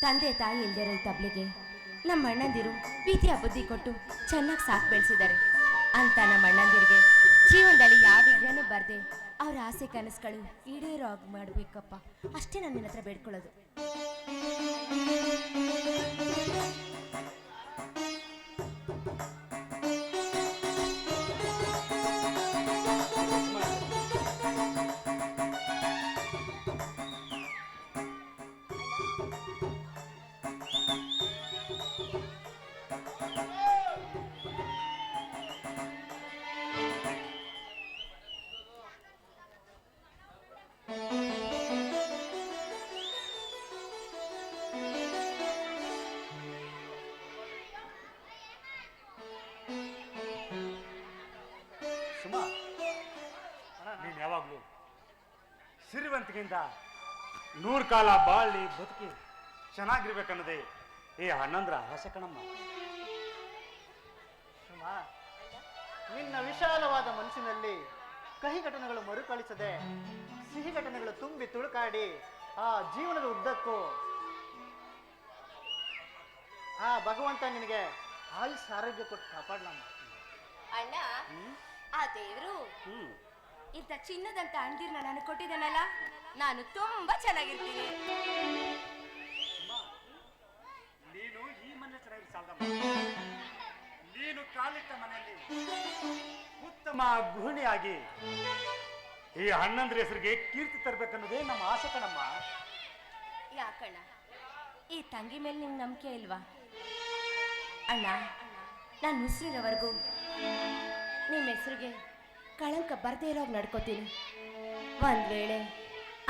ತಂದೆ ತಾಯಿ ಇಲ್ದಿರೋ ಈ ತಬ್ಲಿಗೆ. ನಮ್ಮ ಅಣ್ಣಂದಿರು ವಿದ್ಯಾ ಬುದ್ಧಿ ಕೊಟ್ಟು ಚೆನ್ನಾಗಿ ಸಾಕು ಬೆಳೆಸಿದ್ದಾರೆ. ಅಂತ ನಮ್ಮ ಅಣ್ಣಂದಿರಿಗೆ ಜೀವನದಲ್ಲಿ ಯಾವ ವಿಘ್ನನೂ ಬರದೆ ಅವ್ರ ಆಸೆ ಕನಸುಗಳು ಈಡೇರೋ ಆಗಿ ಮಾಡಬೇಕಪ್ಪ. ಅಷ್ಟೇ ನಾನು ನಿನ್ನ ಹತ್ರ ಬೇಡ್ಕೊಳ್ಳೋದು. ಸಿರಿವಂತಿಕೆಯಿಂದ ನೂರು ಕಾಲ ಬಾಳಿ ಬದುಕಿ ಚೆನ್ನಾಗಿರ್ಬೇಕನ್ನೋದೇ ಈ ಹನ್ನೊಂದರ ಆಸೆ ಕಣಮ್ಮ. ಸುಮಾ ನಿನ್ನ ವಿಶಾಲವಾದ ಮನಸ್ಸಿನಲ್ಲಿ ಕಹಿ ಘಟನೆಗಳು ಮರುಕಳಿಸದೆ ಸಿಹಿ ಘಟನೆಗಳು ತುಂಬಿ ತುಳುಕಾಡಿ ಆ ಜೀವನದ ಉದ್ದಕ್ಕೂ ಆ ಭಗವಂತ ನಿನಗೆ ಆಯುಸ್ ಆರೋಗ್ಯ ಕೊಟ್ಟು ಕಾಪಾಡಲಮ್ಮ. ಅಣ್ಣ ಆ ದೇವರು ಹ್ಞೂ ಇಂಥ ಚಿನ್ನದಂತ ಅಂಡಿರ್ನ ನಾನು ಕೊಟ್ಟಿದ್ದೇನಲ್ಲ? ನಾನು ತುಂಬಾ ಚೆನ್ನಾಗಿರ್ತೀನಿ. ನೀನು ಈ ಮನೆ ಚೆನ್ನಾಗಿ ಸಾಲದಮ್ಮ ನೀನು ಕಾಲಿಟ್ಟ ಮನೆಯಲ್ಲಿ ಉತ್ತಮ ಗೃಹಿಣಿಯಾಗಿ ಈ ಅಣ್ಣಂದ್ರ ಹೆಸರಿಗೆ ಕೀರ್ತಿ ತರಬೇಕನ್ನೋದೇ ನಮ್ಮ ಆಸೆ ಕಣಮ್ಮ. ಯಾಕಣ್ಣ? ಈ ತಂಗಿ ಮೇಲೆ ನಿಮ್ಗೆ ನಂಬಿಕೆ ಇಲ್ವಾ? ಅಣ್ಣ ನಾನು ಉಸಿರಿರೋವರೆಗೂ ನಿಮ್ಮ ಹೆಸರಿಗೆ ಕಳಂಕ ಬರದೇ ಇರೋವಾಗ ನಡ್ಕೋತೀನಿ. ಒಂದ್ ವೇಳೆ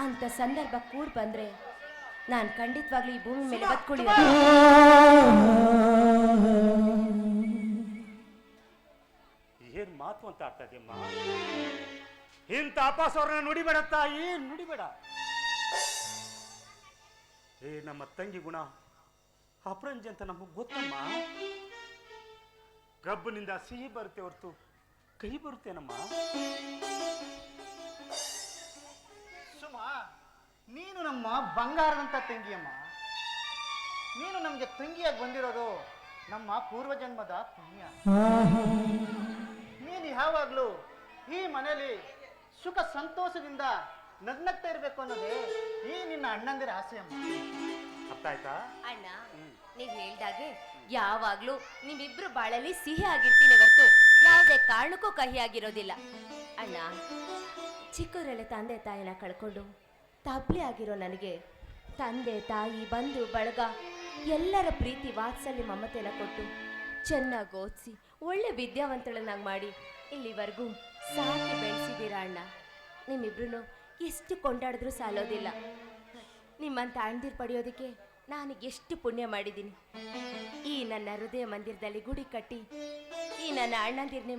ಅಂತ ಸಂದರ್ಭ ಕೂಡ್ ಬಂದ್ರೆ ನಾನು ಖಂಡಿತವಾಗ್ಲೂ ಈ ಭೂಮಿ ಮೇಲೆ ಬದುಕೊಳ್ಳಿ ಏನ್ ಮಾತು ಅಂತ ಆಗ್ತಾ ಇದೆಯಮ್ಮ ಇಂಥ ಅಪಾಸ ಅವ್ರನ್ನ ನುಡಿಬೇಡ ತಾಯಿ ನುಡಿಬೇಡ? ಏ ನಮ್ಮ ತಂಗಿ ಗುಣ ಅಪ್ರಂಜಿ ಅಂತ ನಮಗೆ ಗೊತ್ತಮ್ಮ? ಗಬ್ಬನಿಂದ ಸಿಹಿ ಬರುತ್ತೆ ಹೊರತು. ಕಹಿ ಬರುತ್ತೇನಮ್ಮ? ಸುಮಾ ನೀನು ನಮ್ಮ ಬಂಗಾರದಂತ ತಂಗಿಯಮ್ಮ. ನೀನು ನಮಗೆ ತಂಗಿಯಾಗಿ ಬಂದಿರೋದು ನಮ್ಮ ಪೂರ್ವಜನ್ಮದ ಪುಣ್ಯ. ನೀನು ಯಾವಾಗಲೂ ಈ ಮನೆಯಲ್ಲಿ ಸುಖ ಸಂತೋಷದಿಂದ ನಗ್ನಗ್ತಾ ಇರಬೇಕು ಅನ್ನೋದೇ ಈ ನಿನ್ನ ಅಣ್ಣಂದಿರ ಆಸೆ ಅಮ್ಮ ಅರ್ಥ ಆಯ್ತಾ ಅಣ್ಣ ನೀವ್ ಹೇಳ್ದಾಗೆ ಯಾವಾಗ್ಲೂ ನಿಮ್ಮಿಬ್ರು ಬಾಳಲ್ಲಿ ಸಿಹಿ ಆಗಿರ್ತೀನಿ ಹೊರ್ತು ಯಾವುದೇ ಕಾರಣಕ್ಕೂ ಕಹಿ ಆಗಿರೋದಿಲ್ಲ ಅಣ್ಣ ಚಿಕ್ಕವರಲ್ಲೇ ತಂದೆ ತಾಯಿನ ಕಳ್ಕೊಂಡು ತಬ್ಲಿ ಆಗಿರೋ ನನಗೆ ತಂದೆ ತಾಯಿ, ಬಂಧು, ಬಳಗ ಎಲ್ಲರ ಪ್ರೀತಿ ವಾತ್ಸಲ್ಯ ಮಮತೆನ ಕೊಟ್ಟು ಚೆನ್ನಾಗಿ ಓದಿಸಿ, ಒಳ್ಳೆ ವಿದ್ಯಾವಂತಳನ್ನಾಗಿ ಮಾಡಿ ಇಲ್ಲಿವರೆಗೂ ಸಾಕಿ ಬೆಳೆಸಿದ್ದೀರ ಅಣ್ಣ? ನಿಮ್ಮಿಬ್ರು ಎಷ್ಟು ಕೊಂಡಾಡಿದ್ರೂ ಸಾಲೋದಿಲ್ಲ. ನಿಮ್ಮಂತ ಅಣ್ದಿರ್ ಪಡೆಯೋದಕ್ಕೆ ನಾನು ಎಷ್ಟು ಪುಣ್ಯ ಮಾಡಿದ್ದೀನಿ. ಈ ನನ್ನ ಹೃದಯ ಮಂದಿರದಲ್ಲಿ ಗುಡಿ ಕಟ್ಟಿ ನನ್ನ ಅಣ್ಣಂದಿರ್ನೆ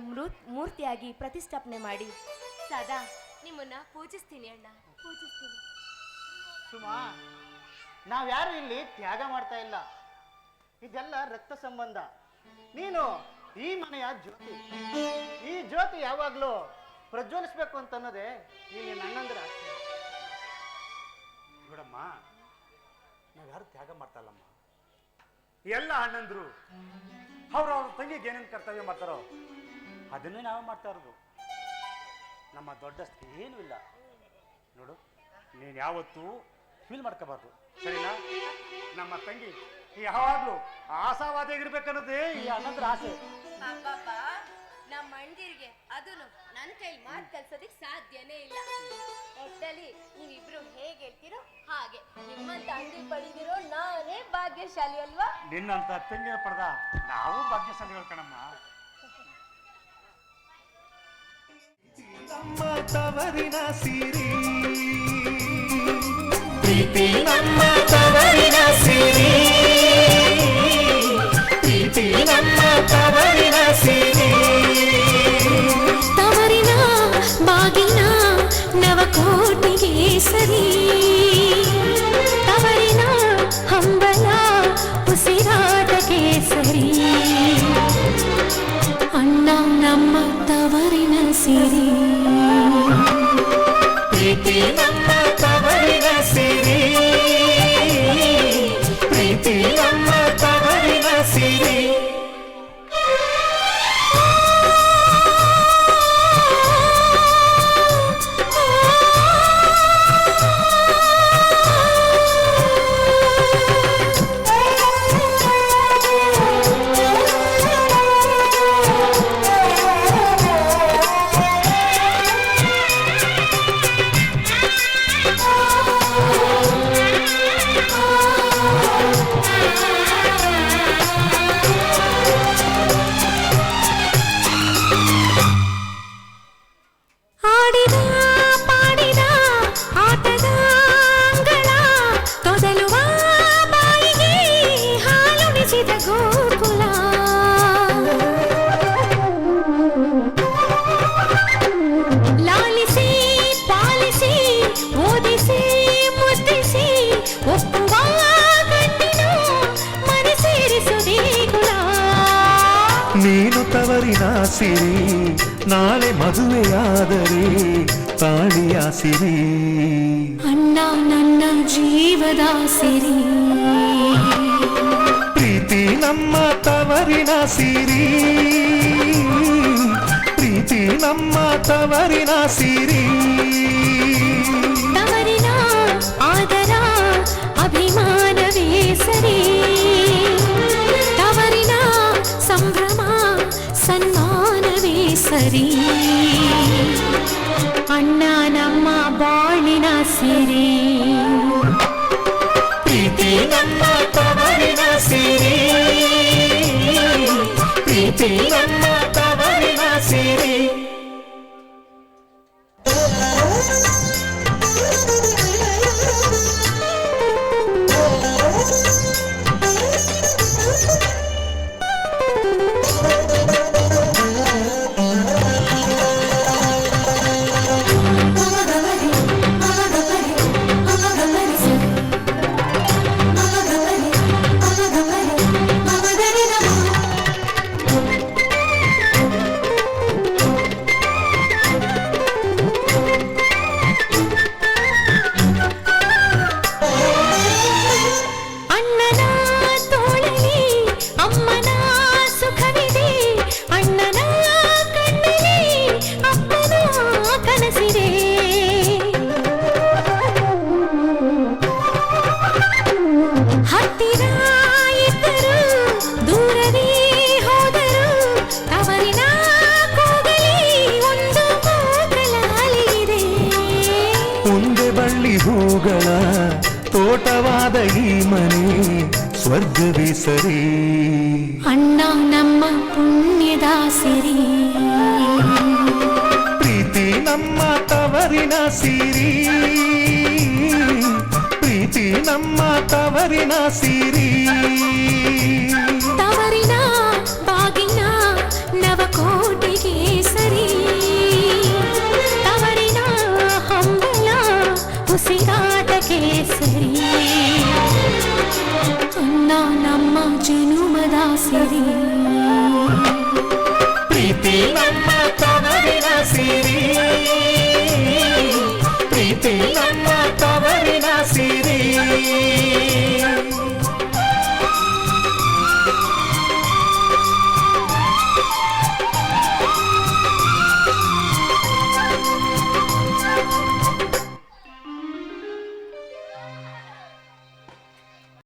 ಮೂರ್ತಿಯಾಗಿ ಪ್ರತಿಷ್ಠಾಪನೆ ಮಾಡಿ. ಸದಾ, ನಿಮ್ಮನ್ನ ಪೂಜಿಸ್ತೀನಿ ಅಣ್ಣ. ಪೂಜಿಸ್ತೀನಿ. ಸುಮಾ ನಾವ್ಯಾರು ಇಲ್ಲಿ ತ್ಯಾಗ ಮಾಡ್ತಾ ಇಲ್ಲ? ಇದೆಲ್ಲ ರಕ್ತ ಸಂಬಂಧ. ನೀನು ಈ ಮನೆಯ ಜ್ಯೋತಿ. ಈ ಜ್ಯೋತಿ ಯಾವಾಗ್ಲೂ ಪ್ರಜ್ವಲಿಸ್ಬೇಕು ಅಂತ ಅನ್ನೋದೇ ನೀನು ನನ್ನಂದ್ರ ನೋಡಮ್ಮ ನಾವ್ಯಾರು ತ್ಯಾಗ ಮಾಡ್ತಾರಲ್ಲಮ್ಮ ಎಲ್ಲ ಅಣ್ಣಂದ್ರು. ಅವ್ರ ಅವ್ರ ತಂಗಿಗೆ ಏನೇನು ಕರ್ತವ್ಯ ಮಾಡ್ತಾರೋ ಅದನ್ನೇ ನಾವು ಮಾಡ್ತಾ ಇರೋದು. ನಮ್ಮ ದೊಡ್ಡಸ್ತಿ ಏನೂ ಇಲ್ಲ. ನೋಡು, ನೀನು ಯಾವತ್ತೂ ಫೀಲ್ ಮಾಡ್ಕೋಬಾರ್ದು. ಸರಿನಾ? ನಮ್ಮ ತಂಗಿ ಯಾವಾಗಲೂ ಆಶಾವಾದಿಯಾಗಿರ್ಬೇಕನ್ನೋದೇ ಈ ಅಣ್ಣಂದ್ರ ಆಸೆ. ಅದನ್ನು ನನ್ನ ಕೈಲಿ ಮಾತು ಕಲ್ಸೋದಕ್ಕೆ ಸಾಧ್ಯನೇ ಇಲ್ಲ. ಒಟ್ಟಲ್ಲಿ ನೀವಿಬ್ರು ಹೇಗೆ ಹೇಳ್ತೀರೋ ಹಾಗೆ. ನಿಮ್ಮಂತ ಅಂಗಿ ಪಡೆದಿರೋ ನಾನೇ ಭಾಗ್ಯಶಾಲಿ ಅಲ್ವಾ? ನಿನ್ನಂತ ತಂಗಿನ ಪಡೆದ ನಾವು ಭಾಗ್ಯಶಾಲಿ ಕಣಮ್ಮ? ನಮ್ಮ ತವರಿನ ಸಿರಿ. ಪ್ರೀತಿ ನಮ್ಮ ತವರಿನ ಸಿರಿ. ಪ್ರೀತಿ ನಮ್ಮ ತವರಿನ ನವಕೋಟಿಗೆ ಸರಿ ತವರಿನ ಹಂಬಲ ಉಸಿರಾಟಕ್ಕೆ ಸರಿ ಅಣ್ಣ ನಮ್ಮ ತವರಿನ ಸಿರಿ ಪ್ರೀತಿ ನಮ್ಮ ತವರಿನ ಸಿರಿ ನೀನು ತವರಿನ ಸಿರಿ ನಾಳೆ ಮದುವೆಯಾದರೆ ತಾಳಿಯ ಸಿರಿ ಅಣ್ಣ ನನ್ನ ಜೀವದ ಸಿರಿ ಪ್ರೀತಿ ನಮ್ಮ ತವರಿನ ಸಿರಿ ಪ್ರೀತಿ ನಮ್ಮ ತವರಿನ ಸಿರಿ ತವರಿನ ಆದರ ಅಭಿಮಾನವೇ ಸರಿ ಸರಿ ಅಣ್ಣ ನಮ್ಮ ಬಾಳಿನ ಸಿರಿ ಪ್ರೀತಿ ನಮ್ಮ ತವರಿನ ಸಿರಿ ಪ್ರೀತಿ ನಮ್ಮ ಸ್ವರ್ಗವೇ ಸರಿ ಅಣ್ಣ ನಮ್ಮ ಪುಣ್ಯದ ಸಿರಿ ಪ್ರೀತಿ ನಮ್ಮ ತವರಿನ ಸಿರಿ ಪ್ರೀತಿ ನಮ್ಮ ತವರಿನ ಸಿರಿ ತವರಿನ ಬಾಗಿನ ನವಕೋಟಿಗೆ ಸರಿ ತವರಿನ ಹಂಬಲ ಉಸಿರಾಟಕ್ಕೆ ಸರಿ ನಮ್ಮ ಜನುಮದ ಸಿರಿ ಪ್ರೀತಿ ನಮ್ಮ ತವರಿನ ಸಿರಿ. ಪ್ರೀತಿ